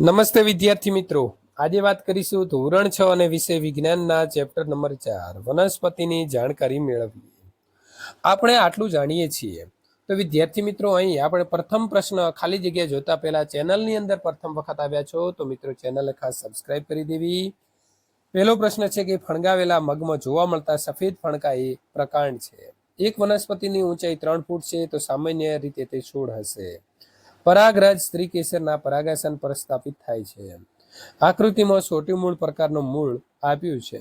નમસ્તે વિદ્યાર્થી મિત્રો. આજે વાત કરીશું ધોરણ છ અને વિષય વિજ્ઞાનના ચેપ્ટર નંબર ચાર, વનસ્પતિની જાણકારી મેળવવી આપણે આટલું જાણીએ છીએ. તો વિદ્યાર્થી મિત્રો, અહીં આપણે પ્રથમ પ્રશ્ન ખાલી જગ્યા જોતા પહેલા ચેનલની અંદર પ્રથમ વખત આવ્યા છો, તો મિત્રો ચેનલને ખાસ સબસ્ક્રાઇબ કરી દેવી. પહેલો પ્રશ્ન છે કે ફણગાવેલા મગમાં જોવા મળતા સફેદ ફણકા એ પ્રકાંડ છે. એક વનસ્પતિની ઊંચાઈ ત્રણ ફૂટ છે, તો સામાન્ય રીતે તે છોડ હશે. પરાગરજ સ્ત્રી કેસરના પરાગાસન પર સ્થાપિત થાય છે. આકૃતિમાં સોટી મૂળ પ્રકારનું મૂળ આપ્યું છે.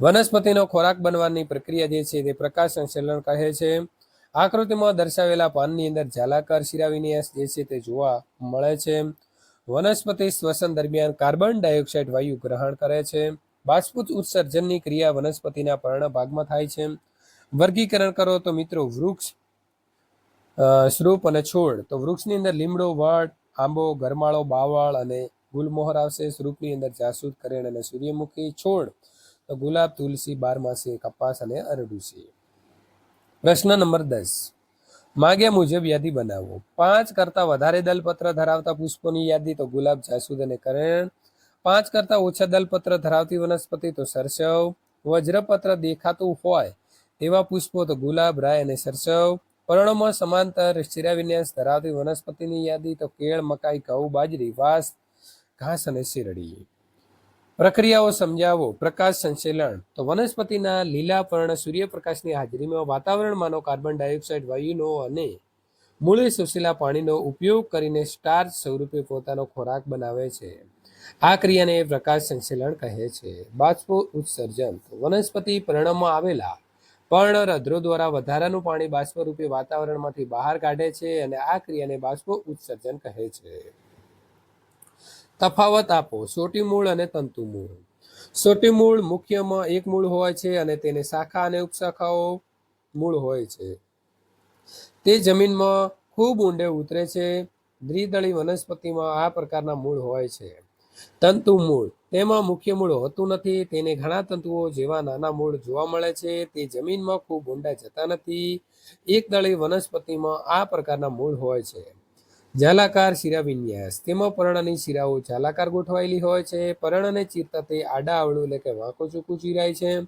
વનસ્પતિનો ખોરાક બનવાની પ્રક્રિયા જે છે તે પ્રકાશ સંશ્લેષણ કહે છે. આકૃતિમાં દર્શાવેલા પાનની અંદર જાલાકાર શિરાવિન્યાસ જે છે તે જોવા મળે છે. વનસ્પતિ શ્વસન દરમિયાન કાર્બન ડાયોક્સાઇડ વાયુ ગ્રહણ કરે છે. બાષ્પુત ઉત્સર્જનની ક્રિયા વનસ્પતિના પર્ણ ભાગમાં થાય છે. વર્ગીકરણ કરો તો મિત્રો વૃક્ષ અ, શ્રુપ અને છોડ. તો વૃક્ષની અંદર લીમડો વડ આંબો ગરમાળો બાવળ અને ગુલમોહર આવશે. સ્વરૂપની અંદર જાસૂદ કરેણ અને સૂર્યમુખી છોડ. તો ગુલાબ તુલસી બારમાસી કપાસ અને અરડુસી. પ્રશ્ન નંબર દસ. માગ્યા મુજબ યાદી બનાવો. પાંચ કરતા વધારે દલપત્ર ધરાવતા પુષ્પોની યાદી તો ગુલાબ જાસૂદ અને કરેણ. પાંચ કરતા ઓછા દલપત્ર ધરાવતી વનસ્પતિ તો સરસવ. વજ્રપત્ર દેખાતું હોય તેવા પુષ્પો તો ગુલાબ રાય અને સરસવ. પર્ણોમાં સમાંતર શિરાવિન્યાસ ધરાવતી વનસ્પતિની યાદી તો કેળ, મકાઈ, ઘઉં, બાજરી, વાસ, ઘાસ અને શેરડી. પ્રક્રિયાઓ સમજાવો. પ્રકાશ સંશ્લેષણ તો વનસ્પતિના લીલા પર્ણ સૂર્યપ્રકાશની હાજરીમાં વાતાવરણમાંનો કાર્બન ડાયોક્સાઇડ, વાયુનો અને મૂળે સુશીલા પાણીનો ઉપયોગ કરીને સ્ટાર્ચ સ્વરૂપે પોતાનો ખોરાક બનાવે છે. આ ક્રિયાને પ્રકાશ સંશ્લેષણ કહે છે. બાષ્પો ઉત્સર્જન વનસ્પતિ પર્ણમાં આવેલા પર્ણરંધ્રો દ્વારા વધારાનું પાણી બાષ્પરૂપે વાતાવરણમાંથી બહાર કાઢે છે અને આ ક્રિયાને બાષ્પ ઉત્સર્જન કહે છે. તફાવત આપો, સોટી મૂળ અને તંતુ મૂળ. સોટી મૂળ મુખ્યમાં એક મૂળ હોય છે અને તેને શાખા અને ઉપશાખાઓ મૂળ હોય છે. તે જમીનમાં ખૂબ ઊંડે ઉતરે છે. દ્વિદળી વનસ્પતિમાં આ પ્રકારના મૂળ હોય છે. તંતુ મૂળ. તેમાં મુખ્ય મૂળ હોતું નથી. તેને ઘણા તંતુઓ જેવા નાના મૂળ જોવા મળે છે. તે જમીનમાં ખૂબ ઊંડા જતા નથી. એકદળી વનસ્પતિમાં આ પ્રકારના મૂળ હોય છે. જાલાકાર શિરાવિન્યાસ. તેમાં પર્ણની શિરાઓ જાલાકાર ગોઠવાયેલી હોય છે. પર્ણને ચીરતા તે આડા આવડું એટલે કે વાંકો ચૂકું ચીરાય છે.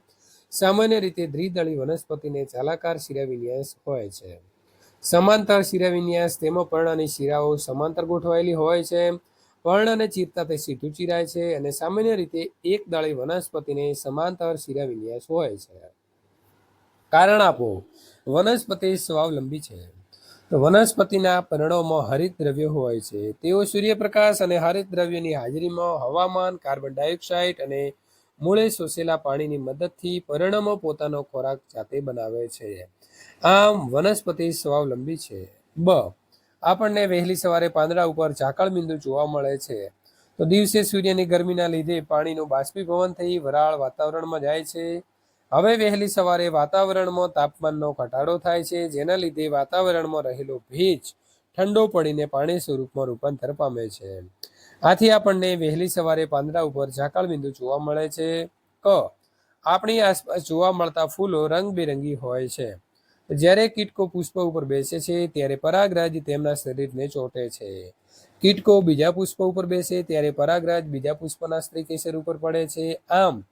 સામાન્ય રીતે દ્વિદળી વનસ્પતિને જાલાકાર શિરાવિન્યાસ હોય છે. સમાંતર શિરાવિન્યાસ. તેમાં પર્ણની શિરાઓ સમાંતર ગોઠવાયેલી હોય છે. પર્ણને ચીરતા તે સીધું ચીરાય છે અને સામાન્ય રીતે એક દાળી વનસ્પતિને સમાંતર શિરાવિન્યાસ હોય છે. કારણ આપો, વનસ્પતિ સ્વાવલંબી છે. તો વનસ્પતિના પર્ણોમાં હરિત દ્રવ્ય હોય છે. તેઓ સૂર્યપ્રકાશ અને હરિત દ્રવ્યની હાજરીમાં હવામાન, કાર્બન ડાયોક્સાઇડ અને મૂળે શોષેલા પાણીની મદદથી પર્ણમો પોતાનો ખોરાક જાતે બનાવે છે. આમ વનસ્પતિ સ્વાવલંબી છે. બ આપણને વહેલી સવારે પાંદડા ઉપર ઝાકળ બિંદુ જોવા મળે છે. તો દિવસે સૂર્યની ગરમીના લીધે પાણીનું બાષ્પીભવન થઈ વરાળ વાતાવરણમાં જાય છે. હવે વહેલી સવારે વાતાવરણમાં તાપમાનનો ઘટાડો થાય છે, જેના લીધે વાતાવરણમાં રહેલો ભેજ ઠંડો પડીને પાણી સ્વરૂપમાં રૂપાંતર પામે છે. આથી આપણને વહેલી સવારે પાંદડા ઉપર ઝાકળ બિંદુ જોવા મળે છે. ક. આપણી આસપાસ જોવા મળતા ફૂલો રંગબેરંગી હોય છે. જ્યારે કીટકો પુષ્પ ઉપર બેસે છે, ત્યારે પરાગરાજ તેમના શરીરને ચોંટે છે. કીટકો બીજા પુષ્પ ઉપર બેસે, ત્યારે પરાગરાજ બીજા પુષ્પના સ્ત્રી કેસર ઉપર પડે છે. આમ,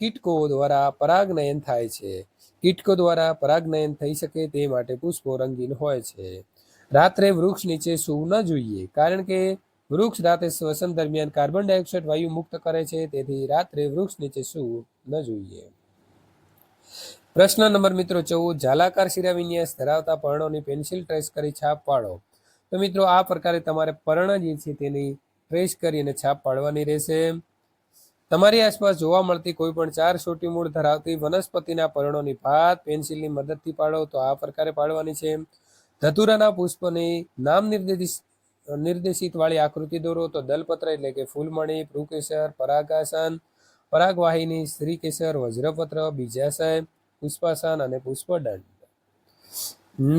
કીટકો દ્વારા પરાગનયન થાય છે. કીટકો દ્વારા પરાગનયન થઈ શકે તે માટે પુષ્પો રંગીન હોય છે. રાત્રે વૃક્ષ નીચે સૂવું ન જોઈએ, કારણ કે વૃક્ષ રાતે શ્વસન દરમિયાન કાર્બન ડાયોક્સાઇડ વાયુ મુક્ત કરે છે, તેથી રાત્રે વૃક્ષ નીચે સૂવું ન જોઈએ. પ્રશ્ન નંબર મિત્રો ચૌદ જાલાકાર શિરાવિન્યાસ ધરાવતા પર્ણોની પેન્સિલ ટ્રેસ કરી છાપ પાડો. તો મિત્રો આ પ્રકારે તમારે પર્ણ જે છે તેની ટ્રેસ કરી છાપ પાડવાની રહેશે. તમારી આસપાસ જોવા મળતી કોઈ પણ ચાર સોટી મૂળ ધરાવતી વનસ્પતિના પર્ણોની ભાત પેન્સિલની મદદથી પાડો. તો આ પ્રકારે પાડવાની છે. ધતુરાના પુષ્પની નામ નિર્દેશિત નિર્દેશિત વાળી આકૃતિ દોરો. તો દલપત્ર એટલે કે ફૂલમણી, ભ્રુકેસર, પરાગાસન, પરાગવાહિની શ્રીકેસર વજ્રપત્ર, બીજાશય. પુષ્પાસન અને પુષ્પદંડ.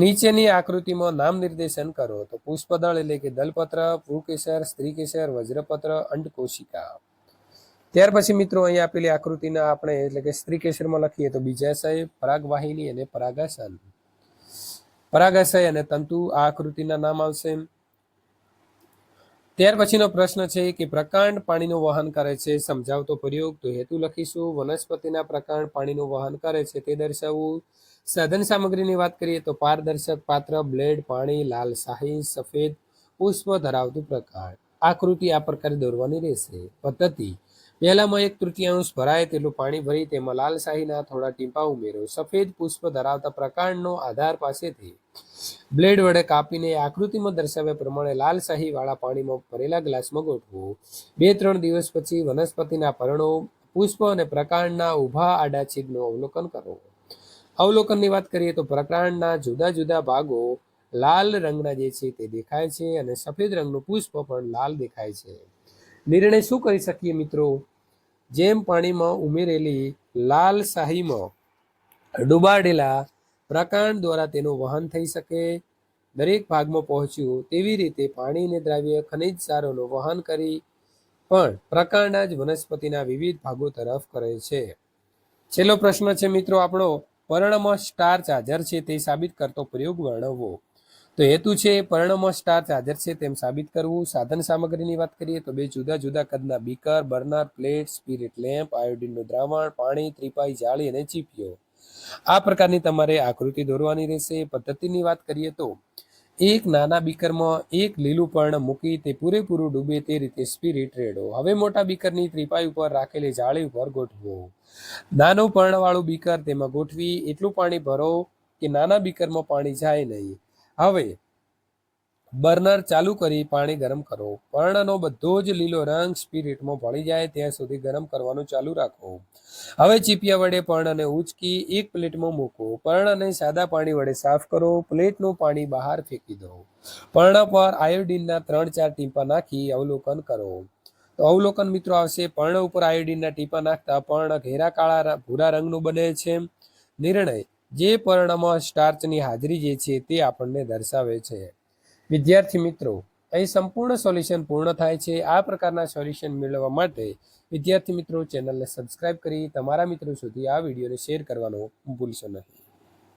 નીચેની આકૃતિમાં નામ નિર્દેશન કરો. તો પુષ્પદળ એટલે કે દલપત્ર ભૂકેસર સ્ત્રીકેસર, વજ્રપત્ર, અંડકોશિકા. ત્યાર પછી મિત્રો અહીંયા આપેલી આકૃતિના આપણે એટલે કે સ્ત્રીકેસરમાં લખીએ તો બીજાશય, પરાગવાહિની અને પરાગાસન. પરાગાશય અને તંતુ આ આકૃતિના નામ આવશે. ત્યાર પછીનો પ્રશ્ન છે કે પ્રકાંડ પાણીનું વહન કરે છે, સમજાવતો પ્રયોગ તો હેતુ લખીશું. વનસ્પતિના પ્રકાંડ પાણીનું વહન કરે છે, તે દર્શાવવું. સાધન સામગ્રીની વાત કરીએ તો પારદર્શક પાત્ર, બ્લેડ, પાણી, લાલ શાહી, સફેદ, પુષ્પ ધરાવતું પ્રકાંડ. આકૃતિ આ પ્રકારે દોરવાની રહેશે. પદ્ધતિ પહેલામાં એક તૃતીયાંશ ભરાય તેટલું પાણી ભરી તેમાં લાલશાહીના થોડા ટીંપા ઉમેરો સફેદ પુષ્પ ધરાવતા પ્રકાંડનો આધાર પાસેથી બ્લેડ વડે કાપીને આકૃતિમાં દર્શાવ્યા પ્રમાણે લાલ શાહી વાળા પાણીમાં ભરેલા ગ્લાસમાં ગોઠવો. બે ત્રણ દિવસ પછી વનસ્પતિના પર્ણો પુષ્પ અને પ્રકાંડના ઊભા આડા છિદ્રનું અવલોકન કરો. અવલોકનની વાત કરીએ તો પ્રકાંડના જુદા જુદા ભાગો લાલ રંગના જે છે તે દેખાય છે અને સફેદ રંગનું પુષ્પ પણ લાલ દેખાય છે. નિર્ણય શું કરી શકીએ મિત્રો? જેમ પાણીમાં ઉમેરેલી લાલ શાહીમાં ડૂબાડેલા પ્રકાંડ દ્વારા તેનું વહન થઈ શકે. દરેક ભાગમાં પહોંચ્યું તેવી રીતે પાણીને દ્રાવ્ય ખનિજ સારોનું વહન કરી પણ પ્રકાંડ જ વનસ્પતિના વિવિધ ભાગો તરફ કરે છે. છેલ્લો પ્રશ્ન છે મિત્રો આપણો. પર્ણમાં સ્ટાર્ચ હાજર છે તે સાબિત કરતો પ્રયોગ વર્ણવવો તો હેતુ છે પરિણામો સ્ટાર્ચ હાજર છે તેમ સાબિત કરવું. સાધન સામગ્રીની વાત કરીએ તો બે જુદા જુદા કદના beaker, burner, plate, spirit lamp, આયોડિનનું દ્રાવણ, પાણી, ત્રિપાઈ, જાળી અને ચીપીઓ આ પ્રકારની તમારે આકૃતિ દોરવાની રહેશે. પદ્ધતિની વાત કરીએ તો એક નાના બીકરમાં એક લીલું પર્ણ મૂકી તે પૂરેપૂરું ડૂબે તે રીતે સ્પિરિટ રેડો. હવે મોટા બીકરની ત્રિપાઈ ઉપર રાખેલી જાળી ઉપર ગોઠવો. નાનું પર્ણવાળું બીકર તેમાં ગોઠવી. એટલું પાણી ભરો કે નાના બીકરમાં પાણી જાય નહીં. હવે, બર્નર ચાલુ કરી પાણી ગરમ કરો. પર્ણનો બધો જ લીલો રંગ સ્પિરિટમાં ભળી જાય ત્યાં સુધી ગરમ કરવાનું ચાલુ રાખો. હવે ચીપિયા વડે પર્ણને ઉચકી એક પ્લેટમાં મૂકો. પર્ણને સાદા પાણી વડે સાફ કરો. પ્લેટનું પાણી બહાર ફેંકી દો. પર્ણ પર આયોડિનના ત્રણ ચાર ટીપા નાખી અવલોકન કરો. તો અવલોકન મિત્રો આવશે, પર્ણ ઉપર આયોડિનના ટીપા નાખતા પર્ણ ઘેરા કાળા ભૂરા રંગનું બને છે. નિર્ણય જે પર્ણમાં સ્ટાર્ચની હાજરી જે છે તે આપણને દર્શાવે છે. વિદ્યાર્થી મિત્રો, અહીં સંપૂર્ણ સોલ્યુશન પૂર્ણ થાય છે. આ પ્રકારના સોલ્યુશન મેળવવા માટે વિદ્યાર્થી મિત્રો ચેનલને સબસ્ક્રાઇબ કરી તમારા મિત્રો સુધી આ વિડીયોને શેર કરવાનો ભૂલશો નહીં.